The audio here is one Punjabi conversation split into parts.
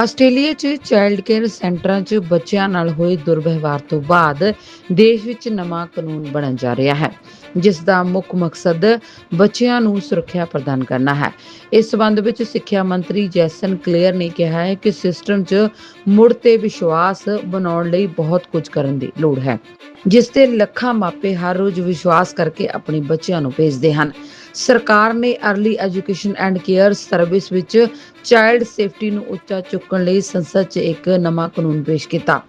ਆਸਟ੍ਰੇਲੀਆ 'ਚ ਚਾਈਲਡ ਕੇਅਰ ਸੈਂਟਰਾਂ 'ਚ ਬੱਚਿਆਂ ਨਾਲ ਹੋਏ ਦੁਰਵਿਵਹਾਰ ਤੋਂ ਬਾਅਦ ਦੇਸ਼ ਵਿੱਚ ਨਵਾਂ ਕਾਨੂੰਨ ਬਣਨ ਜਾ ਰਿਹਾ ਹੈ ਜਿਸ ਦਾ ਮੁੱਖ ਮਕਸਦ ਬੱਚਿਆਂ ਨੂੰ ਸੁਰੱਖਿਆ ਪ੍ਰਦਾਨ ਕਰਨਾ ਹੈ। ਇਸ ਸਬੰਧ ਵਿੱਚ ਸਿੱਖਿਆ ਮੰਤਰੀ ਜੈਸਨ ਕਲੇਅਰ ਨੇ ਕਿਹਾ ਹੈ ਕਿ ਸਿਸਟਮ 'ਚ ਮੁੜ ਤੇ ਵਿਸ਼ਵਾਸ ਬਣਾਉਣ ਲਈ ਬਹੁਤ ਕੁਝ ਕਰਨ ਦੀ ਲੋੜ ਹੈ, ਜਿਸ ਤੇ ਲੱਖਾਂ ਮਾਪੇ ਹਰ ਰੋਜ਼ ਵਿਸ਼ਵਾਸ ਕਰਕੇ ਆਪਣੇ ਬੱਚਿਆਂ ਨੂੰ ਭੇਜਦੇ ਹਨ। ਸਰਕਾਰ ਨੇ early education and care service ਵਿੱਚ ਚਾਈਲਡ ਸੇਫਟੀ ਨੂੰ ਉੱਚਾ ਚੁੱਕਣ ਲਈ ਸੰਸਦ 'ਚ ਇੱਕ ਨਵਾਂ ਕਾਨੂੰਨ ਪੇਸ਼ ਕੀਤਾ।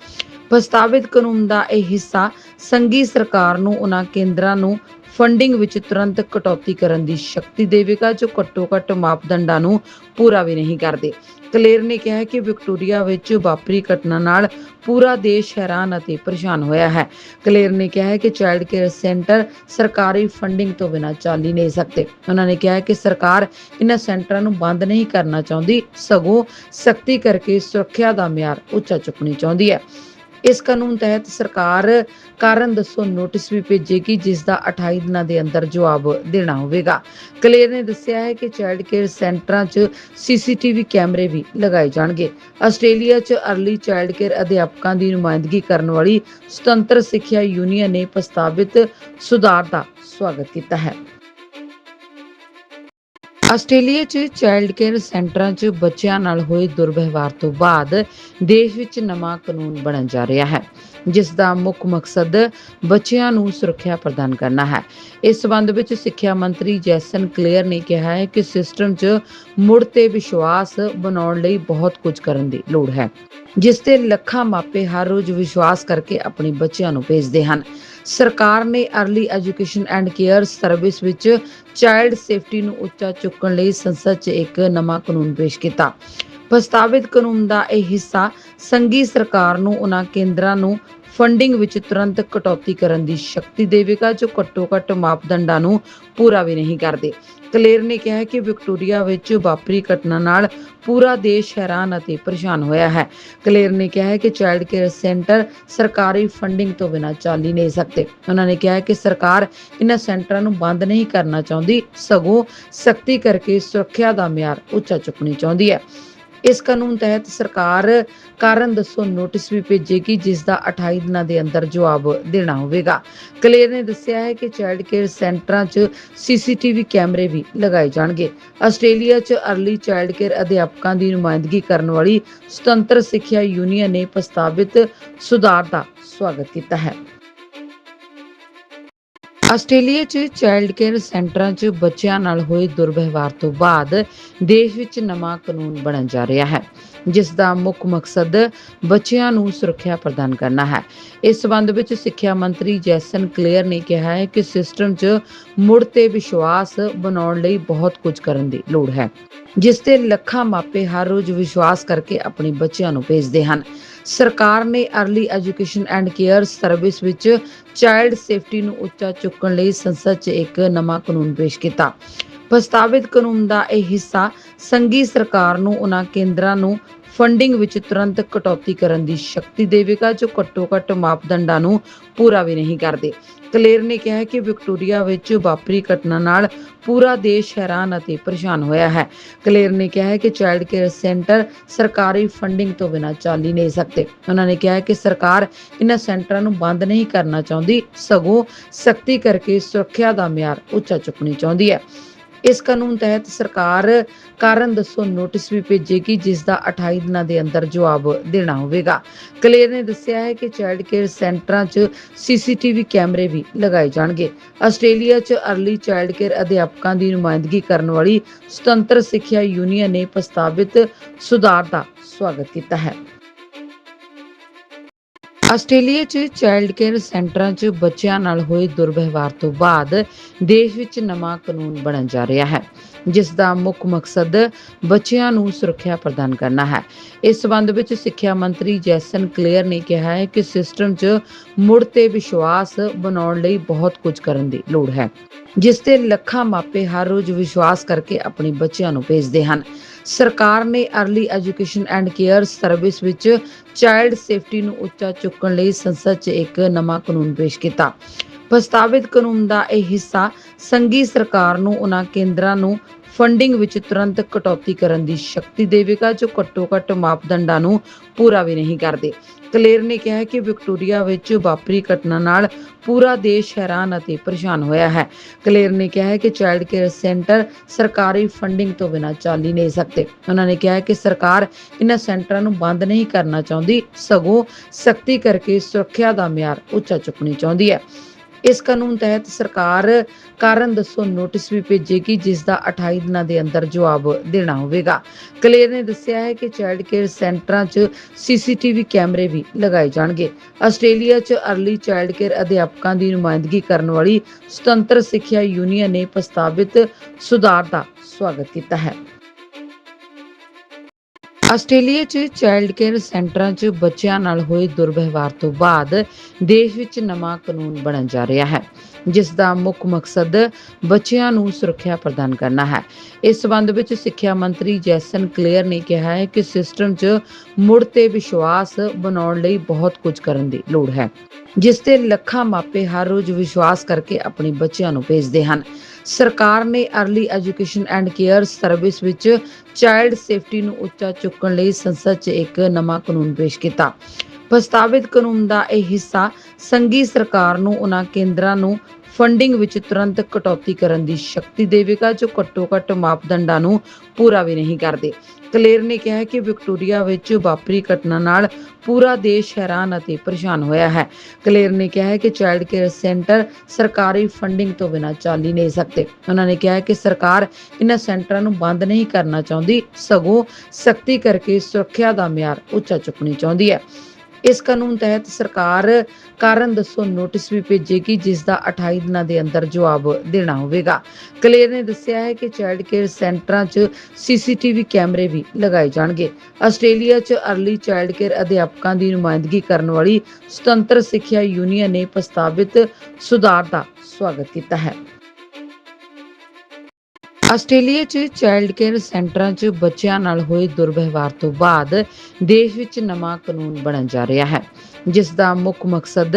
ਪ੍ਰਸਤਾਵਿਤ ਕਾਨੂੰਨ ਦਾ ਇਹ ਹਿੱਸਾ ਸੰਘੀ ਸਰਕਾਰ ਨੂੰ ਉਹਨਾਂ ਕੇਂਦਰਾਂ ਨੂੰ ਫੰਡਿੰਗ ਵਿੱਚ ਤੁਰੰਤ ਕਟੌਤੀ ਕਰਨ ਦੀ ਸ਼ਕਤੀ ਦੇਵੇਗਾ, ਜੋ ਘੱਟੋ-ਘੱਟ ਮਾਪਦੰਡਾਂ ਨੂੰ ਪੂਰਾ ਵੀ ਨਹੀਂ ਕਰਦੇ। ਕਲੇਰ ਨੇ ਕਿਹਾ ਕਿ ਵਿਕਟੋਰੀਆ ਵਿੱਚ ਵਾਪਰੀ ਘਟਨਾ ਨਾਲ ਪੂਰਾ ਦੇਸ਼ ਹੈਰਾਨ ਅਤੇ ਪਰੇਸ਼ਾਨ ਹੋਇਆ ਹੈ। ਕਲੇਰ ਨੇ ਕਿਹਾ ਕਿ ਚਾਈਲਡ ਕੇਅਰ ਸੈਂਟਰ ਸਰਕਾਰੀ ਫੰਡਿੰਗ ਤੋਂ ਬਿਨਾਂ ਚੱਲ ਹੀ ਨਹੀਂ ਸਕਦੇ। ਉਹਨਾਂ ਨੇ ਕਿਹਾ ਕਿ ਸਰਕਾਰ ਇਹਨਾਂ ਸੈਂਟਰਾਂ ਨੂੰ ਬੰਦ ਨਹੀਂ ਕਰਨਾ ਚਾਹੁੰਦੀ, ਸਗੋਂ ਸਖਤੀ ਕਰਕੇ ਸੁਰੱਖਿਆ ਦਾ ਮਿਆਰ ਉੱਚਾ ਚੁੱਕਣੀ ਚਾਹੁੰਦੀ ਹੈ। ਇਸ ਕਾਨੂੰਨ ਤਹਿਤ ਸਰਕਾਰ ਕਾਰਨ ਦੱਸੋ ਨੋਟਿਸ ਵੀ ਭੇਜੇਗੀ, ਜਿਸ ਦਾ 28 ਦਿਨਾਂ ਦੇ ਅੰਦਰ ਜਵਾਬ ਦੇਣਾ ਹੋਵੇਗਾ। ਕਲੇਰ ਨੇ ਦੱਸਿਆ ਹੈ ਕਿ ਚਾਈਲਡ ਕੇਅਰ ਸੈਂਟਰਾਂ 'ਚ ਸੀਸੀਟੀਵੀ ਕੈਮਰੇ ਵੀ ਲਗਾਏ ਜਾਣਗੇ। ਆਸਟ੍ਰੇਲੀਆ 'ਚ ਅਰਲੀ ਚਾਈਲਡ ਕੇਅਰ ਅਧਿਆਪਕਾਂ ਦੀ ਨੁਮਾਇੰਦਗੀ ਕਰਨ ਵਾਲੀ ਸੁਤੰਤਰ ਸਿੱਖਿਆ ਯੂਨੀਅਨ ਨੇ ਪ੍ਰਸਤਾਵਿਤ ਸੁਧਾਰ ਦਾ ਸਵਾਗਤ ਕੀਤਾ ਹੈ। ਆਸਟ੍ਰੇਲੀਆ 'ਚ ਚਾਈਲਡ ਕੇਅਰ ਸੈਂਟਰਾਂ 'ਚ ਬੱਚਿਆਂ ਨਾਲ ਹੋਏ ਦੁਰਵਿਵਹਾਰ ਤੋਂ ਬਾਅਦ ਦੇਸ਼ ਵਿੱਚ ਨਵਾਂ ਕਾਨੂੰਨ ਬਣਨ ਜਾ ਰਿਹਾ ਹੈ। ਜਿਸ ਦਾ ਮੁੱਖ ਮਕਸਦ ਬੱਚਿਆਂ ਨੂੰ ਸੁਰੱਖਿਆ ਪ੍ਰਦਾਨ ਕਰਨਾ ਹੈ। ਇਸ ਸਬੰਧ ਵਿੱਚ ਸਿੱਖਿਆ ਮੰਤਰੀ ਜੈਸਨ ਕਲੀਅਰ ਨੇ ਕਿਹਾ ਹੈ ਕਿ ਸਿਸਟਮ 'ਚ ਮੁੜ ਤੇ ਵਿਸ਼ਵਾਸ ਬਣਾਉਣ ਲਈ ਬਹੁਤ ਕੁਝ ਕਰਨ ਦੀ ਲੋੜ ਹੈ, ਜਿਸ ਤੇ ਲੱਖਾਂ ਮਾਪੇ ਹਰ ਰੋਜ਼ ਵਿਸ਼ਵਾਸ ਕਰਕੇ ਆਪਣੇ ਬੱਚਿਆਂ ਨੂੰ ਭੇਜਦੇ ਹਨ। ਸਰਕਾਰ ਨੇ early education and care service ਵਿੱਚ ਚਾਈਲਡ ਸੇਫਟੀ ਨੂੰ ਉੱਚਾ ਚੁੱਕਣ ਲਈ ਸੰਸਦ 'ਚ ਇੱਕ ਨਵਾਂ ਕਾਨੂੰਨ ਪੇਸ਼ ਕੀਤਾ। ਪ੍ਰਸਤਾਵਿਤ ਕਾਨੂੰਨ ਦਾ ਇਹ ਹਿੱਸਾ ਸੰਘੀ ਸਰਕਾਰ ਨੂੰ ਉਹਨਾਂ ਕੇਂਦਰਾਂ ਨੂੰ ਫੰਡਿੰਗ ਵਿੱਚ ਤੁਰੰਤ ਕਟੌਤੀ ਕਰਨ ਦੀ ਸ਼ਕਤੀ ਦੇਵੇਗਾ, ਜੋ ਘੱਟੋ-ਘੱਟ ਮਾਪਦੰਡਾਂ ਨੂੰ ਪੂਰਾ ਵੀ ਨਹੀਂ ਕਰਦੇ। ਕਲੇਰ ਨੇ ਕਿਹਾ ਕਿ ਵਿਕਟੋਰੀਆ ਵਿੱਚ ਵਾਪਰੀ ਘਟਨਾ ਨਾਲ ਪੂਰਾ ਦੇਸ਼ ਹੈਰਾਨ ਅਤੇ ਪਰੇਸ਼ਾਨ ਹੋਇਆ ਹੈ। ਕਲੇਰ ਨੇ ਕਿਹਾ ਕਿ ਚਾਈਲਡ ਕੇਅਰ ਸੈਂਟਰ ਸਰਕਾਰੀ ਫੰਡਿੰਗ ਤੋਂ ਬਿਨਾਂ ਚੱਲ ਹੀ ਨਹੀਂ ਸਕਦੇ। ਉਹਨਾਂ ਨੇ ਕਿਹਾ ਕਿ ਸਰਕਾਰ ਇਹਨਾਂ ਸੈਂਟਰਾਂ ਨੂੰ ਬੰਦ ਨਹੀਂ ਕਰਨਾ ਚਾਹੁੰਦੀ, ਸਗੋਂ ਸਖਤੀ ਕਰਕੇ ਸੁਰੱਖਿਆ ਦਾ ਮਿਆਰ ਉੱਚਾ ਚੁੱਕਣੀ ਚਾਹੁੰਦੀ ਹੈ। ਇਸ ਕਾਨੂੰਨ ਤਹਿਤ ਸਰਕਾਰ ਕਾਰਨ ਦੱਸੋ ਨੋਟਿਸ ਵੀ ਭੇਜੇਗੀ ਜਿਸ ਦਾ 28 ਦਿਨਾਂ ਦੇ ਅੰਦਰ ਜਵਾਬ ਦੇਣਾ ਹੋਵੇਗਾ। ਕਲੇਰ ਨੇ ਦੱਸਿਆ ਹੈ ਕਿ ਚਾਈਲਡ ਕੇਅਰ ਸੈਂਟਰਾਂ 'ਚ ਸੀਸੀਟੀਵੀ ਕੈਮਰੇ ਵੀ ਲਗਾਏ ਜਾਣਗੇ। ਆਸਟ੍ਰੇਲੀਆ 'ਚ ਅਰਲੀ ਚਾਈਲਡ ਕੇਅਰ ਅਧਿਆਪਕਾਂ ਦੀ ਨੁਮਾਇੰਦਗੀ ਕਰਨ ਵਾਲੀ ਸੁਤੰਤਰ ਸਿੱਖਿਆ ਯੂਨੀਅਨ ਨੇ ਪ੍ਰਸਤਾਵਿਤ ਸੁਧਾਰ ਦਾ ਸਵਾਗਤ ਕੀਤਾ ਹੈ। ਆਸਟ੍ਰੇਲੀਆ 'ਚ ਚਾਈਲਡ ਕੇਅਰ ਸੈਂਟਰਾਂ 'ਚ ਬੱਚਿਆਂ ਨਾਲ ਹੋਏ ਦੁਰਵਿਵਹਾਰ ਤੋਂ ਬਾਅਦ ਦੇਸ਼ ਵਿੱਚ ਨਵਾਂ ਕਾਨੂੰਨ ਬਣਨ ਜਾ ਰਿਹਾ ਹੈ। ਜਿਸ ਦਾ ਮੁੱਖ ਮਕਸਦ ਬੱਚਿਆਂ ਨੂੰ ਸੁਰੱਖਿਆ ਪ੍ਰਦਾਨ ਕਰਨਾ ਹੈ। ਇਸ ਸਬੰਧ ਵਿੱਚ ਸਿੱਖਿਆ ਮੰਤਰੀ ਜੈਸਨ ਕਲੀਅਰ ਨੇ ਕਿਹਾ ਹੈ ਕਿ ਸਿਸਟਮ 'ਚ ਮੁੜ ਤੇ ਵਿਸ਼ਵਾਸ ਬਣਾਉਣ ਲਈ ਬਹੁਤ ਕੁਝ ਕਰਨ ਦੀ ਲੋੜ ਹੈ, ਜਿਸ ਤੇ ਲੱਖਾਂ ਮਾਪੇ ਹਰ ਰੋਜ਼ ਵਿਸ਼ਵਾਸ ਕਰਕੇ ਆਪਣੇ ਬੱਚਿਆਂ ਨੂੰ ਭੇਜਦੇ ਹਨ। ਸਰਕਾਰ ਨੇ early education and care service ਵਿੱਚ ਚਾਈਲਡ ਸੇਫਟੀ ਨੂੰ ਉੱਚਾ ਚੁੱਕਣ ਲਈ ਸੰਸਦ 'ਚ ਇੱਕ ਨਵਾਂ ਕਾਨੂੰਨ ਪੇਸ਼ ਕੀਤਾ। ਪ੍ਰਸਤਾਵਿਤ ਕਾਨੂੰਨ ਦਾ ਇਹ ਹਿੱਸਾ ਸੰਘੀ ਸਰਕਾਰ ਨੂੰ ਉਹਨਾਂ ਕੇਂਦਰਾਂ ਨੂੰ ਫੰਡਿੰਗ ਵਿੱਚ ਤੁਰੰਤ ਕਟੌਤੀ ਕਰਨ ਦੀ ਸ਼ਕਤੀ ਦੇਵੇਗਾ, ਜੋ ਘੱਟੋ-ਘੱਟ ਮਾਪਦੰਡਾਂ ਨੂੰ ਪੂਰਾ ਵੀ ਨਹੀਂ ਕਰਦੇ। ਕਲੇਰ ਨੇ ਕਿਹਾ ਕਿ ਵਿਕਟੋਰੀਆ ਵਿੱਚ ਵਾਪਰੀ ਘਟਨਾ ਨਾਲ ਪੂਰਾ ਦੇਸ਼ ਹੈਰਾਨ ਅਤੇ ਪਰੇਸ਼ਾਨ ਹੋਇਆ ਹੈ। ਕਲੇਰ ਨੇ ਕਿਹਾ ਕਿ ਚਾਈਲਡ ਕੇਅਰ ਸੈਂਟਰ ਸਰਕਾਰੀ ਫੰਡਿੰਗ ਤੋਂ ਬਿਨਾਂ ਚੱਲ ਹੀ ਨਹੀਂ ਸਕਦੇ। ਉਹਨਾਂ ਨੇ ਕਿਹਾ ਕਿ ਸਰਕਾਰ ਇਹਨਾਂ ਸੈਂਟਰਾਂ ਨੂੰ ਬੰਦ ਨਹੀਂ ਕਰਨਾ ਚਾਹੁੰਦੀ, ਸਗੋਂ ਸਖਤੀ ਕਰਕੇ ਸੁਰੱਖਿਆ ਦਾ ਮਿਆਰ ਉੱਚਾ ਚੁੱਕਣੀ ਚਾਹੁੰਦੀ ਹੈ। ਇਸ ਕਾਨੂੰਨ ਤਹਿਤ ਸਰਕਾਰ ਕਾਰਨ ਦੱਸੋ ਨੋਟਿਸ ਵੀ ਭੇਜੇਗੀ ਜਿਸ ਦਾ 28 ਦਿਨਾਂ ਦੇ ਅੰਦਰ ਜਵਾਬ ਦੇਣਾ ਹੋਵੇਗਾ। ਕਲੇਰ ਨੇ ਦੱਸਿਆ ਹੈ ਕਿ ਚਾਈਲਡ ਕੇਅਰ ਸੈਂਟਰਾਂ 'ਚ ਸੀਸੀਟੀਵੀ ਕੈਮਰੇ ਵੀ ਲਗਾਏ ਜਾਣਗੇ। ਆਸਟ੍ਰੇਲੀਆ 'ਚ ਅਰਲੀ ਚਾਈਲਡ ਕੇਅਰ ਅਧਿਆਪਕਾਂ ਦੀ ਨੁਮਾਇੰਦਗੀ ਕਰਨ ਵਾਲੀ ਸੁਤੰਤਰ ਸਿੱਖਿਆ ਯੂਨੀਅਨ ਨੇ ਪ੍ਰਸਤਾਵਿਤ ਸੁਧਾਰ ਦਾ ਸਵਾਗਤ ਕੀਤਾ ਹੈ। ਆਸਟ੍ਰੇਲੀਆ 'ਚ ਚਾਈਲਡ ਕੇਅਰ ਸੈਂਟਰਾਂ 'ਚ ਬੱਚਿਆਂ ਨਾਲ ਹੋਏ ਦੁਰਵਿਵਹਾਰ ਤੋਂ ਬਾਅਦ ਦੇਸ਼ ਵਿੱਚ ਨਵਾਂ ਕਾਨੂੰਨ ਬਣਨ ਜਾ ਰਿਹਾ ਹੈ। ਜਿਸ ਦਾ ਮੁੱਖ ਮਕਸਦ ਬੱਚਿਆਂ ਨੂੰ ਸੁਰੱਖਿਆ ਪ੍ਰਦਾਨ ਕਰਨਾ ਹੈ। ਇਸ ਸਬੰਧ ਵਿੱਚ ਸਿੱਖਿਆ ਮੰਤਰੀ ਜੈਸਨ ਕਲੀਅਰ ਨੇ ਕਿਹਾ ਹੈ ਕਿ ਸਿਸਟਮ 'ਚ ਮੁੜ ਤੇ ਵਿਸ਼ਵਾਸ ਬਣਾਉਣ ਲਈ ਬਹੁਤ ਕੁਝ ਕਰਨ ਦੀ ਲੋੜ ਹੈ, ਜਿਸ ਤੇ ਲੱਖਾਂ ਮਾਪੇ ਹਰ ਰੋਜ਼ ਵਿਸ਼ਵਾਸ ਕਰਕੇ ਆਪਣੇ ਬੱਚਿਆਂ ਨੂੰ ਭੇਜਦੇ ਹਨ। ਸਰਕਾਰ ਨੇ early education and care service ਵਿੱਚ ਚਾਈਲਡ ਸੇਫਟੀ ਨੂੰ ਉੱਚਾ ਚੁੱਕਣ ਲਈ ਸੰਸਦ 'ਚ ਇੱਕ ਨਵਾਂ ਕਾਨੂੰਨ ਪੇਸ਼ ਕੀਤਾ। ਪ੍ਰਸਤਾਵਿਤ ਕਾਨੂੰਨ ਦਾ ਇਹ ਹਿੱਸਾ ਸੰਘੀ ਸਰਕਾਰ ਨੂੰ ਉਹਨਾਂ ਕੇਂਦਰਾਂ ਨੂੰ ਫੰਡਿੰਗ ਵਿੱਚ ਤੁਰੰਤ ਕਟੌਤੀ ਕਰਨ ਦੀ ਸ਼ਕਤੀ ਦੇਵੇਗਾ, ਜੋ ਘੱਟੋ-ਘੱਟ ਮਾਪਦੰਡਾਂ ਨੂੰ ਪੂਰਾ ਵੀ ਨਹੀਂ ਕਰਦੇ। ਕਲੇਰ ਨੇ ਕਿਹਾ ਕਿ ਵਿਕਟੋਰੀਆ ਵਿੱਚ ਵਾਪਰੀ ਘਟਨਾ ਨਾਲ ਪੂਰਾ ਦੇਸ਼ ਹੈਰਾਨ ਅਤੇ ਪਰੇਸ਼ਾਨ ਹੋਇਆ ਹੈ। ਕਲੇਰ ਨੇ ਕਿਹਾ ਕਿ ਚਾਈਲਡ ਕੇਅਰ ਸੈਂਟਰ ਸਰਕਾਰੀ ਫੰਡਿੰਗ ਤੋਂ ਬਿਨਾਂ ਚੱਲ ਹੀ ਨਹੀਂ ਸਕਦੇ। ਉਹਨਾਂ ਨੇ ਕਿਹਾ ਕਿ ਸਰਕਾਰ ਇਹਨਾਂ ਸੈਂਟਰਾਂ ਨੂੰ ਬੰਦ ਨਹੀਂ ਕਰਨਾ ਚਾਹੁੰਦੀ, ਸਗੋਂ ਸਖਤੀ ਕਰਕੇ ਸੁਰੱਖਿਆ ਦਾ ਮਿਆਰ ਉੱਚਾ ਚੁੱਕਣੀ ਚਾਹੁੰਦੀ ਹੈ। ਇਸ ਕਾਨੂੰਨ ਤਹਿਤ ਸਰਕਾਰ ਕਾਰਨ ਦੱਸੋ ਨੋਟਿਸ ਵੀ ਭੇਜੇਗੀ ਜਿਸ ਦਾ 28 ਦਿਨਾਂ ਦੇ ਅੰਦਰ ਜਵਾਬ ਦੇਣਾ ਹੋਵੇਗਾ। ਕਲੇਰ ਨੇ ਦੱਸਿਆ ਹੈ ਕਿ ਚਾਈਲਡ ਕੇਅਰ ਸੈਂਟਰਾਂ 'ਚ ਸੀਸੀਟੀਵੀ ਕੈਮਰੇ ਵੀ ਲਗਾਏ ਜਾਣਗੇ। ਆਸਟ੍ਰੇਲੀਆ 'ਚ ਅਰਲੀ ਚਾਈਲਡ ਕੇਅਰ ਅਧਿਆਪਕਾਂ ਦੀ ਨੁਮਾਇੰਦਗੀ ਕਰਨ ਵਾਲੀ ਸੁਤੰਤਰ ਸਿੱਖਿਆ ਯੂਨੀਅਨ ਨੇ ਪ੍ਰਸਤਾਵਿਤ ਸੁਧਾਰ ਦਾ ਸਵਾਗਤ ਕੀਤਾ ਹੈ। ਆਸਟ੍ਰੇਲੀਆ 'ਚ ਚਾਈਲਡ ਕੇਅਰ ਸੈਂਟਰਾਂ 'ਚ ਬੱਚਿਆਂ ਨਾਲ ਹੋਏ ਦੁਰਵਿਵਹਾਰ ਤੋਂ ਬਾਅਦ ਦੇਸ਼ ਵਿੱਚ ਨਵਾਂ ਕਾਨੂੰਨ ਬਣਨ ਜਾ ਰਿਹਾ ਹੈ। ਜਿਸ ਦਾ ਮੁੱਖ ਮਕਸਦ ਬੱਚਿਆਂ ਨੂੰ ਸੁਰੱਖਿਆ ਪ੍ਰਦਾਨ ਕਰਨਾ ਹੈ। ਇਸ ਸਬੰਧ ਵਿੱਚ ਸਿੱਖਿਆ ਮੰਤਰੀ ਜੈਸਨ ਕਲੇਅਰ ਨੇ ਕਿਹਾ ਹੈ ਕਿ ਸਿਸਟਮ 'ਚ ਮੁੜ ਤੇ ਵਿਸ਼ਵਾਸ ਬਣਾਉਣ ਲਈ ਬਹੁਤ ਕੁਝ ਕਰਨ ਦੀ ਲੋੜ ਹੈ, ਜਿਸ ਤੇ ਲੱਖਾਂ ਮਾਪੇ ਹਰ ਰੋਜ਼ ਵਿਸ਼ਵਾਸ ਕਰਕੇ ਆਪਣੇ ਬੱਚਿਆਂ ਨੂੰ ਭੇਜਦੇ ਹਨ। ਸਰਕਾਰ ਨੇ early education and care service ਵਿੱਚ ਚਾਈਲਡ ਸੇਫਟੀ ਨੂੰ ਉੱਚਾ ਚੁੱਕਣ ਲਈ ਸੰਸਦ 'ਚ ਇੱਕ ਨਵਾਂ ਕਾਨੂੰਨ ਪੇਸ਼ ਕੀਤਾ। ਪ੍ਰਸਤਾਵਿਤ ਕਾਨੂੰਨ ਦਾ ਇਹ ਹਿੱਸਾ ਸੰਘੀ ਸਰਕਾਰ ਨੂੰ ਉਹਨਾਂ ਕੇਂਦਰਾਂ ਨੂੰ ਫੰਡਿੰਗ ਵਿੱਚ ਤੁਰੰਤ ਕਟੌਤੀ ਕਰਨ ਦੀ ਸ਼ਕਤੀ ਦੇਵੇਗਾ, ਜੋ ਘੱਟੋ-ਘੱਟ ਮਾਪਦੰਡਾਂ ਨੂੰ ਪੂਰਾ ਵੀ ਨਹੀਂ ਕਰਦੇ। ਕਲੇਰ ਨੇ ਕਿਹਾ ਕਿ ਵਿਕਟੋਰੀਆ ਵਿੱਚ ਵਾਪਰੀ ਘਟਨਾ ਨਾਲ ਪੂਰਾ ਦੇਸ਼ ਹੈਰਾਨ ਅਤੇ ਪਰੇਸ਼ਾਨ ਹੋਇਆ ਹੈ। ਕਲੇਰ ਨੇ ਕਿਹਾ ਕਿ ਚਾਈਲਡ ਕੇਅਰ ਸੈਂਟਰ ਸਰਕਾਰੀ ਫੰਡਿੰਗ ਤੋਂ ਬਿਨਾਂ ਚੱਲ ਹੀ ਨਹੀਂ ਸਕਦੇ। ਉਹਨਾਂ ਨੇ ਕਿਹਾ ਕਿ ਸਰਕਾਰ ਇਹਨਾਂ ਸੈਂਟਰਾਂ ਨੂੰ ਬੰਦ ਨਹੀਂ ਕਰਨਾ ਚਾਹੁੰਦੀ, ਸਗੋਂ ਸਖਤੀ ਕਰਕੇ ਸੁਰੱਖਿਆ ਦਾ ਮਿਆਰ ਉੱਚਾ ਚੁੱਕਣੀ ਚਾਹੁੰਦੀ ਹੈ। ਇਸ ਕਾਨੂੰਨ ਤਹਿਤ ਸਰਕਾਰ ਕਾਰਨ ਦੱਸੋ ਨੋਟਿਸ ਵੀ ਭੇਜੇਗੀ ਜਿਸ ਦਾ 28 ਦਿਨਾਂ ਦੇ ਅੰਦਰ ਜਵਾਬ ਦੇਣਾ ਹੋਵੇਗਾ। ਕਲੇਰ ਨੇ ਦੱਸਿਆ ਹੈ ਕਿ ਚਾਈਲਡ ਕੇਅਰ ਸੈਂਟਰਾਂ 'ਚ ਸੀਸੀਟੀਵੀ ਕੈਮਰੇ ਵੀ ਲਗਾਏ ਜਾਣਗੇ। ਆਸਟ੍ਰੇਲੀਆ 'ਚ ਅਰਲੀ ਚਾਈਲਡ ਕੇਅਰ ਅਧਿਆਪਕਾਂ ਦੀ ਨੁਮਾਇੰਦਗੀ ਕਰਨ ਵਾਲੀ ਸੁਤੰਤਰ ਸਿੱਖਿਆ ਯੂਨੀਅਨ ਨੇ ਪ੍ਰਸਤਾਵਿਤ ਸੁਧਾਰ ਦਾ ਸਵਾਗਤ ਕੀਤਾ ਹੈ। ਆਸਟ੍ਰੇਲੀਆ 'ਚ ਚਾਈਲਡ ਕੇਅਰ ਸੈਂਟਰਾਂ 'ਚ ਬੱਚਿਆਂ ਨਾਲ ਹੋਏ ਦੁਰਵਿਵਹਾਰ ਤੋਂ ਬਾਅਦ ਦੇਸ਼ ਵਿੱਚ ਨਵਾਂ ਕਾਨੂੰਨ ਬਣਨ ਜਾ ਰਿਹਾ ਹੈ ਜਿਸ ਦਾ ਮੁੱਖ ਮਕਸਦ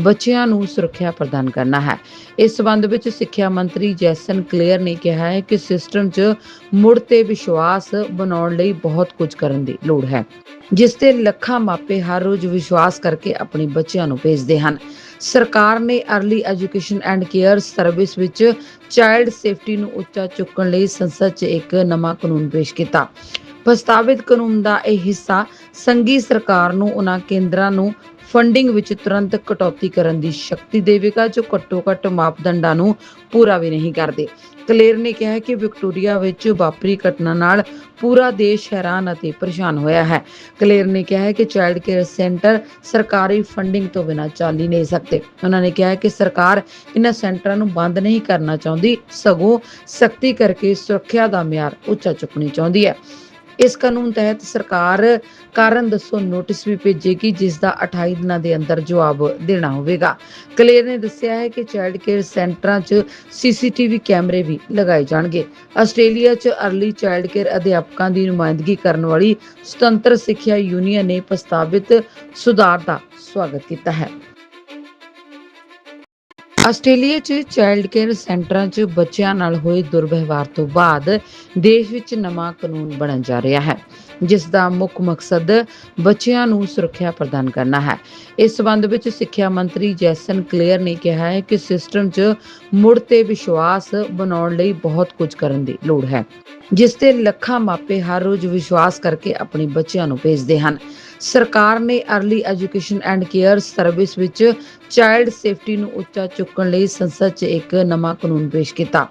ਬੱਚਿਆਂ ਨੂੰ ਸੁਰੱਖਿਆ ਪ੍ਰਦਾਨ ਕਰਨਾ ਹੈ। ਇਸ ਸਬੰਧ ਵਿੱਚ ਸਿੱਖਿਆ ਮੰਤਰੀ ਜੈਸਨ ਕਲੇਅਰ ਨੇ ਕਿਹਾ ਹੈ ਕਿ ਸਿਸਟਮ 'ਚ ਮੁੜ ਤੇ ਵਿਸ਼ਵਾਸ ਬਣਾਉਣ ਲਈ ਬਹੁਤ ਕੁਝ ਕਰਨ ਦੀ ਲੋੜ ਹੈ, ਜਿਸ ਤੇ ਲੱਖਾਂ ਮਾਪੇ ਹਰ ਰੋਜ਼ ਵਿਸ਼ਵਾਸ ਕਰਕੇ ਆਪਣੇ ਬੱਚਿਆਂ ਨੂੰ ਭੇਜਦੇ ਹਨ। ਸਰਕਾਰ ਨੇ early education and care service ਵਿੱਚ ਚਾਈਲਡ ਸੇਫਟੀ ਨੂੰ ਉੱਚਾ ਚੁੱਕਣ ਲਈ ਸੰਸਦ 'ਚ ਇੱਕ ਨਵਾਂ ਕਾਨੂੰਨ ਪੇਸ਼ ਕੀਤਾ। ਪ੍ਰਸਤਾਵਿਤ ਕਾਨੂੰਨ ਦਾ ਇਹ ਹਿੱਸਾ ਸੰਘੀ ਸਰਕਾਰ ਨੂੰ ਉਹਨਾਂ ਕੇਂਦਰਾਂ ਨੂੰ ਫੰਡਿੰਗ ਵਿੱਚ ਤੁਰੰਤ ਕਟੌਤੀ ਕਰਨ ਦੀ ਸ਼ਕਤੀ ਦੇਵੇਗਾ, ਜੋ ਘੱਟੋ-ਘੱਟ ਮਾਪਦੰਡਾਂ ਨੂੰ ਪੂਰਾ ਵੀ ਨਹੀਂ ਕਰਦੇ। ਕਲੇਰ ਨੇ ਕਿਹਾ ਕਿ ਵਿਕਟੋਰੀਆ ਵਿੱਚ ਵਾਪਰੀ ਘਟਨਾ ਨਾਲ ਪੂਰਾ ਦੇਸ਼ ਹੈਰਾਨ ਅਤੇ ਪਰੇਸ਼ਾਨ ਹੋਇਆ ਹੈ। ਕਲੇਰ ਨੇ ਕਿਹਾ ਕਿ ਚਾਈਲਡ ਕੇਅਰ ਸੈਂਟਰ ਸਰਕਾਰੀ ਫੰਡਿੰਗ ਤੋਂ ਬਿਨਾਂ ਚੱਲ ਹੀ ਨਹੀਂ ਸਕਦੇ। ਉਹਨਾਂ ਨੇ ਕਿਹਾ ਕਿ ਸਰਕਾਰ ਇਹਨਾਂ ਸੈਂਟਰਾਂ ਨੂੰ ਬੰਦ ਨਹੀਂ ਕਰਨਾ ਚਾਹੁੰਦੀ, ਸਗੋਂ ਸਖਤੀ ਕਰਕੇ ਸੁਰੱਖਿਆ ਦਾ ਮਿਆਰ ਉੱਚਾ ਚੁੱਕਣੀ ਚਾਹੁੰਦੀ ਹੈ। ਇਸ ਕਾਨੂੰਨ ਤਹਿਤ ਸਰਕਾਰ ਕਾਰਨ ਦੱਸੋ ਨੋਟਿਸ ਵੀ ਭੇਜੇਗੀ ਜਿਸ ਦਾ 28 ਦਿਨਾਂ ਦੇ ਅੰਦਰ ਜਵਾਬ ਦੇਣਾ ਹੋਵੇਗਾ। ਕਲੇਰ ਨੇ ਦੱਸਿਆ ਹੈ ਕਿ ਚਾਈਲਡ ਕੇਅਰ ਸੈਂਟਰਾਂ 'ਚ ਸੀਸੀਟੀਵੀ ਕੈਮਰੇ ਵੀ ਲਗਾਏ ਜਾਣਗੇ। ਆਸਟ੍ਰੇਲੀਆ 'ਚ ਅਰਲੀ ਚਾਈਲਡ ਕੇਅਰ ਅਧਿਆਪਕਾਂ ਦੀ ਨੁਮਾਇੰਦਗੀ ਕਰਨ ਵਾਲੀ ਸੁਤੰਤਰ ਸਿੱਖਿਆ ਯੂਨੀਅਨ ਨੇ ਪ੍ਰਸਤਾਵਿਤ ਸੁਧਾਰ ਦਾ ਸਵਾਗਤ ਕੀਤਾ ਹੈ। ਆਸਟ੍ਰੇਲੀਆ 'ਚ ਚਾਈਲਡ ਕੇਅਰ ਸੈਂਟਰਾਂ 'ਚ ਬੱਚਿਆਂ ਨਾਲ ਹੋਏ ਦੁਰਵਿਵਹਾਰ ਤੋਂ ਬਾਅਦ ਦੇਸ਼ ਵਿੱਚ ਨਵਾਂ ਕਾਨੂੰਨ ਬਣਨ ਜਾ ਰਿਹਾ ਹੈ ਜਿਸ ਦਾ ਮੁੱਖ ਮਕਸਦ ਬੱਚਿਆਂ ਨੂੰ ਸੁਰੱਖਿਆ ਪ੍ਰਦਾਨ ਕਰਨਾ ਹੈ। ਇਸ ਸਬੰਧ ਵਿੱਚ ਸਿੱਖਿਆ ਮੰਤਰੀ ਜੈਸਨ ਕਲੇਅਰ ਨੇ ਕਿਹਾ ਹੈ ਕਿ ਸਿਸਟਮ 'ਚ ਮੁੜ ਤੇ ਵਿਸ਼ਵਾਸ ਬਣਾਉਣ ਲਈ ਬਹੁਤ ਕੁਝ ਕਰਨ ਦੀ ਲੋੜ ਹੈ, ਜਿਸ ਤੇ ਲੱਖਾਂ ਮਾਪੇ ਹਰ ਰੋਜ਼ ਵਿਸ਼ਵਾਸ ਕਰਕੇ ਆਪਣੇ ਬੱਚਿਆਂ ਨੂੰ ਭੇਜਦੇ ਹਨ। ਸਰਕਾਰ ਨੇ early education and care service ਵਿੱਚ ਚਾਈਲਡ ਸੇਫਟੀ ਨੂੰ ਉੱਚਾ ਚੁੱਕਣ ਲਈ ਸੰਸਦ 'ਚ ਇੱਕ ਨਵਾਂ ਕਾਨੂੰਨ ਪੇਸ਼ ਕੀਤਾ।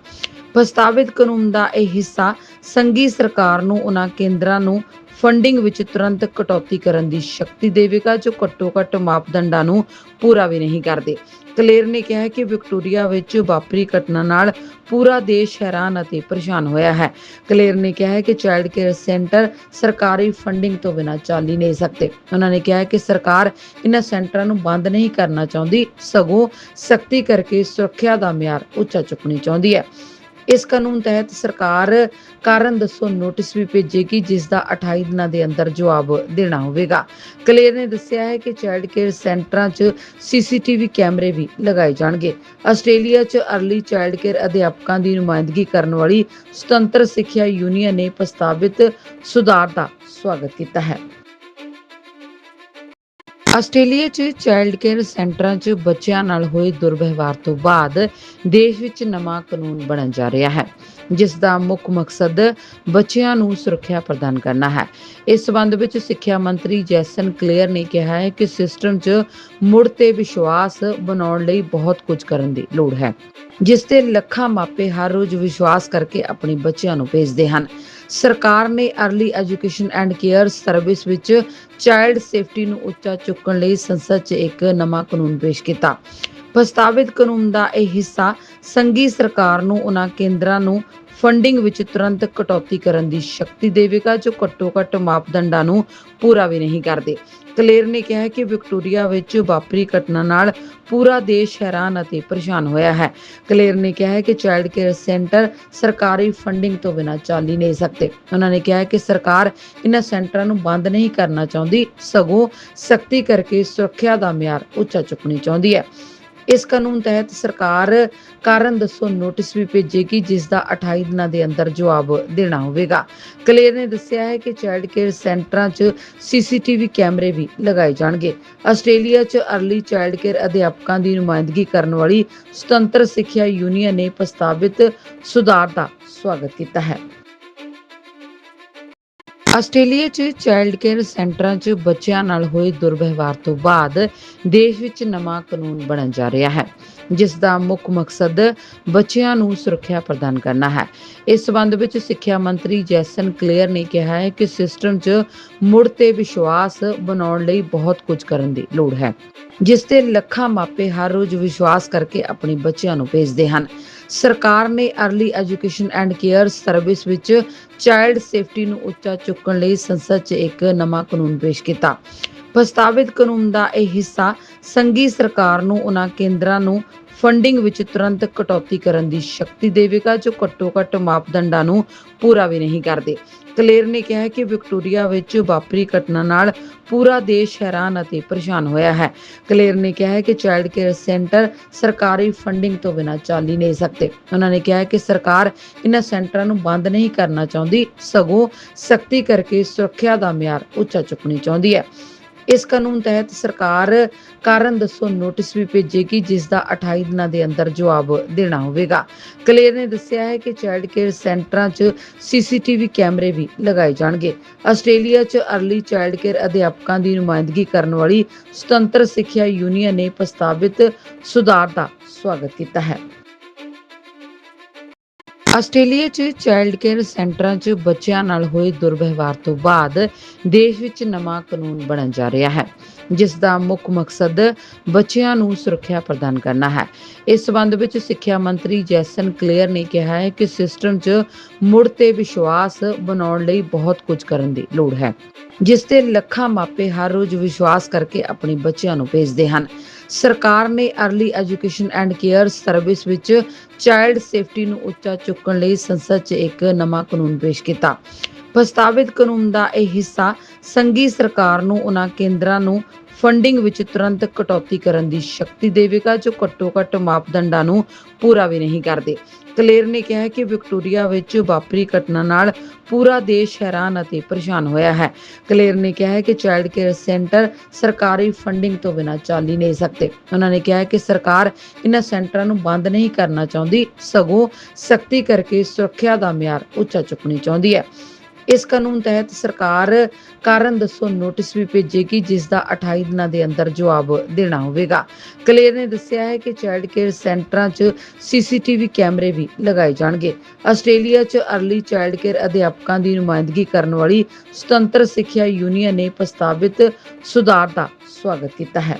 ਪ੍ਰਸਤਾਵਿਤ ਕਾਨੂੰਨ ਦਾ ਇਹ ਹਿੱਸਾ ਸੰਘੀ ਸਰਕਾਰ ਨੂੰ ਉਹਨਾਂ ਕੇਂਦਰਾਂ ਨੂੰ ਫੰਡਿੰਗ ਵਿੱਚ ਤੁਰੰਤ ਕਟੌਤੀ ਕਰਨ ਦੀ ਸ਼ਕਤੀ ਦੇਵੇਗਾ, ਜੋ ਘੱਟੋ-ਘੱਟ ਮਾਪਦੰਡਾਂ ਨੂੰ ਪੂਰਾ ਵੀ ਨਹੀਂ ਕਰਦੇ। ਕਲੇਰ ਨੇ ਕਿਹਾ ਕਿ ਵਿਕਟੋਰੀਆ ਵਿੱਚ ਵਾਪਰੀ ਘਟਨਾ ਨਾਲ ਪੂਰਾ ਦੇਸ਼ ਹੈਰਾਨ ਅਤੇ ਪਰੇਸ਼ਾਨ ਹੋਇਆ ਹੈ। ਕਲੇਰ ਨੇ ਕਿਹਾ ਕਿ ਚਾਈਲਡ ਕੇਅਰ ਸੈਂਟਰ ਸਰਕਾਰੀ ਫੰਡਿੰਗ ਤੋਂ ਬਿਨਾਂ ਚੱਲ ਹੀ ਨਹੀਂ ਸਕਦੇ। ਉਹਨਾਂ ਨੇ ਕਿਹਾ ਕਿ ਸਰਕਾਰ ਇਹਨਾਂ ਸੈਂਟਰਾਂ ਨੂੰ ਬੰਦ ਨਹੀਂ ਕਰਨਾ ਚਾਹੁੰਦੀ, ਸਗੋਂ ਸਖਤੀ ਕਰਕੇ ਸੁਰੱਖਿਆ ਦਾ ਮਿਆਰ ਉੱਚਾ ਚੁੱਕਣੀ ਚਾਹੁੰਦੀ ਹੈ। ਇਸ ਕਾਨੂੰਨ ਤਹਿਤ ਸਰਕਾਰ ਕਾਰਨ ਦੱਸੋ ਨੋਟਿਸ ਵੀ ਭੇਜੇਗੀ ਜਿਸ ਦਾ 28 ਦਿਨਾਂ ਦੇ ਅੰਦਰ ਜਵਾਬ ਦੇਣਾ ਹੋਵੇਗਾ। ਕਲੇਰ ਨੇ ਦੱਸਿਆ ਹੈ ਕਿ ਚਾਈਲਡ ਕੇਅਰ ਸੈਂਟਰਾਂ 'ਚ ਸੀਸੀਟੀਵੀ ਕੈਮਰੇ ਵੀ ਲਗਾਏ ਜਾਣਗੇ। ਆਸਟ੍ਰੇਲੀਆ 'ਚ ਅਰਲੀ ਚਾਈਲਡ ਕੇਅਰ ਅਧਿਆਪਕਾਂ ਦੀ ਨੁਮਾਇੰਦਗੀ ਕਰਨ ਵਾਲੀ ਸੁਤੰਤਰ ਸਿੱਖਿਆ ਯੂਨੀਅਨ ਨੇ ਪ੍ਰਸਤਾਵਿਤ ਸੁਧਾਰ ਦਾ ਸਵਾਗਤ ਕੀਤਾ ਹੈ। ਆਸਟ੍ਰੇਲੀਆ 'ਚ ਚਾਈਲਡ ਕੇਅਰ ਸੈਂਟਰਾਂ 'ਚ ਬੱਚਿਆਂ ਨਾਲ ਹੋਏ ਦੁਰਵਿਵਹਾਰ ਤੋਂ ਬਾਅਦ ਦੇਸ਼ ਵਿੱਚ ਨਵਾਂ ਕਾਨੂੰਨ ਬਣਨ ਜਾ ਰਿਹਾ ਹੈ। ਜਿਸ ਦਾ ਮੁੱਖ ਮਕਸਦ ਬੱਚਿਆਂ ਨੂੰ ਸੁਰੱਖਿਆ ਪ੍ਰਦਾਨ ਕਰਨਾ ਹੈ। ਇਸ ਸਬੰਧ ਵਿੱਚ ਸਿੱਖਿਆ ਮੰਤਰੀ ਜੈਸਨ ਕਲੇਅਰ ਨੇ ਕਿਹਾ ਹੈ ਕਿ ਸਿਸਟਮ 'ਚ ਮੁੜ ਤੇ ਵਿਸ਼ਵਾਸ ਬਣਾਉਣ ਲਈ ਬਹੁਤ ਕੁਝ ਕਰਨ ਦੀ ਲੋੜ ਹੈ, ਜਿਸ ਤੇ ਲੱਖਾਂ ਮਾਪੇ ਹਰ ਰੋਜ਼ ਵਿਸ਼ਵਾਸ ਕਰਕੇ ਆਪਣੇ ਬੱਚਿਆਂ ਨੂੰ ਭੇਜਦੇ ਹਨ। ਸਰਕਾਰ ਨੇ early education and care service ਵਿੱਚ ਚਾਈਲਡ ਸੇਫਟੀ ਨੂੰ ਉੱਚਾ ਚੁੱਕਣ ਲਈ ਸੰਸਦ 'ਚ ਇੱਕ ਨਵਾਂ ਕਾਨੂੰਨ ਪੇਸ਼ ਕੀਤਾ। ਪ੍ਰਸਤਾਵਿਤ ਕਾਨੂੰਨ ਦਾ ਇਹ ਹਿੱਸਾ ਸੰਘੀ ਸਰਕਾਰ ਨੂੰ ਉਹਨਾਂ ਕੇਂਦਰਾਂ ਨੂੰ ਫੰਡਿੰਗ ਵਿੱਚ ਤੁਰੰਤ ਕਟੌਤੀ ਕਰਨ ਦੀ ਸ਼ਕਤੀ ਦੇਵੇਗਾ, ਜੋ ਘੱਟੋ-ਘੱਟ ਮਾਪਦੰਡਾਂ ਨੂੰ ਪੂਰਾ ਵੀ ਨਹੀਂ ਕਰਦੇ। ਕਲੇਰ ਨੇ ਕਿਹਾ ਕਿ ਵਿਕਟੋਰੀਆ ਵਿੱਚ ਵਾਪਰੀ ਘਟਨਾ ਨਾਲ ਪੂਰਾ ਦੇਸ਼ ਹੈਰਾਨ ਅਤੇ ਪਰੇਸ਼ਾਨ ਹੋਇਆ ਹੈ। ਕਲੇਰ ਨੇ ਕਿਹਾ ਕਿ ਚਾਈਲਡ ਕੇਅਰ ਸੈਂਟਰ ਸਰਕਾਰੀ ਫੰਡਿੰਗ ਤੋਂ ਬਿਨਾਂ ਚੱਲ ਹੀ ਨਹੀਂ ਸਕਦੇ। ਉਹਨਾਂ ਨੇ ਕਿਹਾ ਕਿ ਸਰਕਾਰ ਇਹਨਾਂ ਸੈਂਟਰਾਂ ਨੂੰ ਬੰਦ ਨਹੀਂ ਕਰਨਾ ਚਾਹੁੰਦੀ, ਸਗੋਂ ਸਖਤੀ ਕਰਕੇ ਸੁਰੱਖਿਆ ਦਾ ਮਿਆਰ ਉੱਚਾ ਚੁੱਕਣੀ ਚਾਹੁੰਦੀ ਹੈ। ਇਸ ਕਾਨੂੰਨ ਤਹਿਤ ਸਰਕਾਰ ਕਾਰਨ ਦੱਸੋ ਨੋਟਿਸ ਵੀ ਭੇਜੇਗੀ ਜਿਸ ਦਾ 28 ਦਿਨਾਂ ਦੇ ਅੰਦਰ ਜਵਾਬ ਦੇਣਾ ਹੋਵੇਗਾ। ਕਲੇਰ ਨੇ ਦੱਸਿਆ ਹੈ ਕਿ ਚਾਈਲਡ ਕੇਅਰ ਸੈਂਟਰਾਂ 'ਚ ਸੀਸੀਟੀਵੀ ਕੈਮਰੇ ਵੀ ਲਗਾਏ ਜਾਣਗੇ। ਆਸਟ੍ਰੇਲੀਆ 'ਚ ਅਰਲੀ ਚਾਈਲਡ ਕੇਅਰ ਅਧਿਆਪਕਾਂ ਦੀ ਨੁਮਾਇੰਦਗੀ ਕਰਨ ਵਾਲੀ ਸੁਤੰਤਰ ਸਿੱਖਿਆ ਯੂਨੀਅਨ ਨੇ ਪ੍ਰਸਤਾਵਿਤ ਸੁਧਾਰ ਦਾ ਸਵਾਗਤ ਕੀਤਾ ਹੈ। ਆਸਟ੍ਰੇਲੀਆ 'ਚ ਚਾਈਲਡ ਕੇਅਰ ਸੈਂਟਰਾਂ 'ਚ ਬੱਚਿਆਂ ਨਾਲ ਹੋਏ ਦੁਰਵਿਵਹਾਰ ਤੋਂ ਬਾਅਦ ਦੇਸ਼ ਵਿੱਚ ਨਵਾਂ ਕਾਨੂੰਨ ਬਣਨ ਜਾ ਰਿਹਾ ਹੈ। ਜਿਸ ਦਾ ਮੁੱਖ ਮਕਸਦ ਬੱਚਿਆਂ ਨੂੰ ਸੁਰੱਖਿਆ ਪ੍ਰਦਾਨ ਕਰਨਾ ਹੈ। ਇਸ ਸਬੰਧ ਵਿੱਚ ਸਿੱਖਿਆ ਮੰਤਰੀ ਜੈਸਨ ਕਲੇਅਰ ਨੇ ਕਿਹਾ ਹੈ ਕਿ ਸਿਸਟਮ 'ਚ ਮੁੜ ਤੇ ਵਿਸ਼ਵਾਸ ਬਣਾਉਣ ਲਈ ਬਹੁਤ ਕੁਝ ਕਰਨ ਦੀ ਲੋੜ ਹੈ, ਜਿਸ ਤੇ ਲੱਖਾਂ ਮਾਪੇ ਹਰ ਰੋਜ਼ ਵਿਸ਼ਵਾਸ ਕਰਕੇ ਆਪਣੇ ਬੱਚਿਆਂ ਨੂੰ ਭੇਜਦੇ ਹਨ। ਸਰਕਾਰ ਨੇ early education and care service ਵਿੱਚ ਚਾਈਲਡ ਸੇਫਟੀ ਨੂੰ ਉੱਚਾ ਚੁੱਕਣ ਲਈ ਸੰਸਦ 'ਚ ਇੱਕ ਨਵਾਂ ਕਾਨੂੰਨ ਪੇਸ਼ ਕੀਤਾ। ਪ੍ਰਸਤਾਵਿਤ ਕਾਨੂੰਨ ਦਾ ਇਹ ਹਿੱਸਾ ਸੰਘੀ ਸਰਕਾਰ ਨੂੰ ਉਹਨਾਂ ਕੇਂਦਰਾਂ ਨੂੰ ਫੰਡਿੰਗ ਵਿੱਚ ਤੁਰੰਤ ਕਟੌਤੀ ਕਰਨ ਦੀ ਸ਼ਕਤੀ ਦੇਵੇਗਾ, ਜੋ ਘੱਟੋ-ਘੱਟ ਮਾਪਦੰਡਾਂ ਨੂੰ ਪੂਰਾ ਵੀ ਨਹੀਂ ਕਰਦੇ। ਕਲੇਰ ਨੇ ਕਿਹਾ ਕਿ ਵਿਕਟੋਰੀਆ ਵਿੱਚ ਵਾਪਰੀ ਘਟਨਾ ਨਾਲ ਪੂਰਾ ਦੇਸ਼ ਹੈਰਾਨ ਅਤੇ ਪਰੇਸ਼ਾਨ ਹੋਇਆ ਹੈ। ਕਲੇਰ ਨੇ ਕਿਹਾ ਕਿ ਚਾਈਲਡ ਕੇਅਰ ਸੈਂਟਰ ਸਰਕਾਰੀ ਫੰਡਿੰਗ ਤੋਂ ਬਿਨਾਂ ਚੱਲ ਹੀ ਨਹੀਂ ਸਕਦੇ। ਉਹਨਾਂ ਨੇ ਕਿਹਾ ਕਿ ਸਰਕਾਰ ਇਹਨਾਂ ਸੈਂਟਰਾਂ ਨੂੰ ਬੰਦ ਨਹੀਂ ਕਰਨਾ ਚਾਹੁੰਦੀ, ਸਗੋਂ ਸਖਤੀ ਕਰਕੇ ਸੁਰੱਖਿਆ ਦਾ ਮਿਆਰ ਉੱਚਾ ਚੁੱਕਣੀ ਚਾਹੁੰਦੀ ਹੈ। ਇਸ ਕਾਨੂੰਨ ਤਹਿਤ ਸਰਕਾਰ ਕਾਰਨ ਦੱਸੋ ਨੋਟਿਸ ਵੀ ਭੇਜੇਗੀ ਜਿਸ ਦਾ 28 ਦਿਨਾਂ ਦੇ ਅੰਦਰ ਜਵਾਬ ਦੇਣਾ ਹੋਵੇਗਾ। ਕਲੇਰ ਨੇ ਦੱਸਿਆ ਹੈ ਕਿ ਚਾਈਲਡ ਕੇਅਰ ਸੈਂਟਰਾਂ 'ਚ ਸੀਸੀਟੀਵੀ ਕੈਮਰੇ ਵੀ ਲਗਾਏ ਜਾਣਗੇ। ਆਸਟ੍ਰੇਲੀਆ 'ਚ ਅਰਲੀ ਚਾਈਲਡ ਕੇਅਰ ਅਧਿਆਪਕਾਂ ਦੀ ਨੁਮਾਇੰਦਗੀ ਕਰਨ ਵਾਲੀ ਸੁਤੰਤਰ ਸਿੱਖਿਆ ਯੂਨੀਅਨ ਨੇ ਪ੍ਰਸਤਾਵਿਤ ਸੁਧਾਰ ਦਾ ਸਵਾਗਤ ਕੀਤਾ ਹੈ। ਆਸਟ੍ਰੇਲੀਆ 'ਚ ਚਾਈਲਡ ਕੇਅਰ ਸੈਂਟਰਾਂ 'ਚ ਬੱਚਿਆਂ ਨਾਲ ਹੋਏ ਦੁਰਵਿਵਹਾਰ ਤੋਂ ਬਾਅਦ ਦੇਸ਼ ਵਿੱਚ ਨਵਾਂ ਕਾਨੂੰਨ ਬਣਨ ਜਾ ਰਿਹਾ ਹੈ ਜਿਸ ਦਾ ਮੁੱਖ ਮਕਸਦ ਬੱਚਿਆਂ ਨੂੰ ਸੁਰੱਖਿਆ ਪ੍ਰਦਾਨ ਕਰਨਾ ਹੈ। ਇਸ ਸਬੰਧ ਵਿੱਚ ਸਿੱਖਿਆ ਮੰਤਰੀ ਜੈਸਨ ਕਲੇਅਰ ਨੇ ਕਿਹਾ ਹੈ ਕਿ ਸਿਸਟਮ 'ਚ ਮੁੜ ਤੇ ਵਿਸ਼ਵਾਸ ਬਣਾਉਣ ਲਈ ਬਹੁਤ ਕੁਝ ਕਰਨ ਦੀ ਲੋੜ ਹੈ, ਜਿਸ ਤੇ ਲੱਖਾਂ ਮਾਪੇ ਹਰ ਰੋਜ਼ ਵਿਸ਼ਵਾਸ ਕਰਕੇ ਆਪਣੇ ਬੱਚਿਆਂ ਨੂੰ ਭੇਜਦੇ ਹਨ। ਸਰਕਾਰ ਨੇ early education and care service ਵਿੱਚ ਚਾਈਲਡ ਸੇਫਟੀ ਨੂੰ ਉੱਚਾ ਚੁੱਕਣ ਲਈ ਸੰਸਦ 'ਚ ਇੱਕ ਨਵਾਂ ਕਾਨੂੰਨ ਪੇਸ਼ ਕੀਤਾ। ਪ੍ਰਸਤਾਵਿਤ ਕਾਨੂੰਨ ਦਾ ਇਹ ਹਿੱਸਾ ਸੰਘੀ ਸਰਕਾਰ ਨੂੰ ਉਹਨਾਂ ਕੇਂਦਰਾਂ ਨੂੰ ਫੰਡਿੰਗ ਵਿੱਚ ਤੁਰੰਤ ਕਟੌਤੀ ਕਰਨ ਦੀ ਸ਼ਕਤੀ ਦੇਵੇਗਾ, ਜੋ ਘੱਟੋ-ਘੱਟ ਮਾਪਦੰਡਾਂ ਨੂੰ ਪੂਰਾ ਵੀ ਨਹੀਂ ਕਰਦੇ। ਕਲੇਰ ਨੇ ਕਿਹਾ ਕਿ ਵਿਕਟੋਰੀਆ ਵਿੱਚ ਵਾਪਰੀ ਘਟਨਾ ਨਾਲ ਪੂਰਾ ਦੇਸ਼ ਹੈਰਾਨ ਅਤੇ ਪਰੇਸ਼ਾਨ ਹੋਇਆ ਹੈ। ਕਲੇਰ ਨੇ ਕਿਹਾ ਕਿ ਚਾਈਲਡ ਕੇਅਰ ਸੈਂਟਰ ਸਰਕਾਰੀ ਫੰਡਿੰਗ ਤੋਂ ਬਿਨਾਂ ਚੱਲ ਹੀ ਨਹੀਂ ਸਕਦੇ। ਉਹਨਾਂ ਨੇ ਕਿਹਾ ਕਿ ਸਰਕਾਰ ਇਹਨਾਂ ਸੈਂਟਰਾਂ ਨੂੰ ਬੰਦ ਨਹੀਂ ਕਰਨਾ ਚਾਹੁੰਦੀ, ਸਗੋਂ ਸਖਤੀ ਕਰਕੇ ਸੁਰੱਖਿਆ ਦਾ ਮਿਆਰ ਉੱਚਾ ਚੁੱਕਣੀ ਚਾਹੁੰਦੀ ਹੈ। ਇਸ ਕਾਨੂੰਨ ਤਹਿਤ ਸਰਕਾਰ ਕਾਰਨ ਦੱਸੋ ਨੋਟਿਸ ਵੀ ਭੇਜੇਗੀ, ਜਿਸ ਦਾ 28 ਦਿਨਾਂ ਦੇ ਅੰਦਰ ਜਵਾਬ ਦੇਣਾ ਹੋਵੇਗਾ। ਕਲੇਰ ਨੇ ਦੱਸਿਆ ਹੈ ਕਿ ਚਾਈਲਡ ਕੇਅਰ ਸੈਂਟਰਾਂ 'ਚ ਸੀਸੀਟੀਵੀ ਕੈਮਰੇ ਵੀ ਲਗਾਏ ਜਾਣਗੇ। ਆਸਟ੍ਰੇਲੀਆ 'ਚ ਅਰਲੀ ਚਾਈਲਡ ਕੇਅਰ ਅਧਿਆਪਕਾਂ ਦੀ ਨੁਮਾਇੰਦਗੀ ਕਰਨ ਵਾਲੀ ਸੁਤੰਤਰ ਸਿੱਖਿਆ ਯੂਨੀਅਨ ਨੇ ਪ੍ਰਸਤਾਵਿਤ ਸੁਧਾਰ ਦਾ ਸਵਾਗਤ ਕੀਤਾ ਹੈ।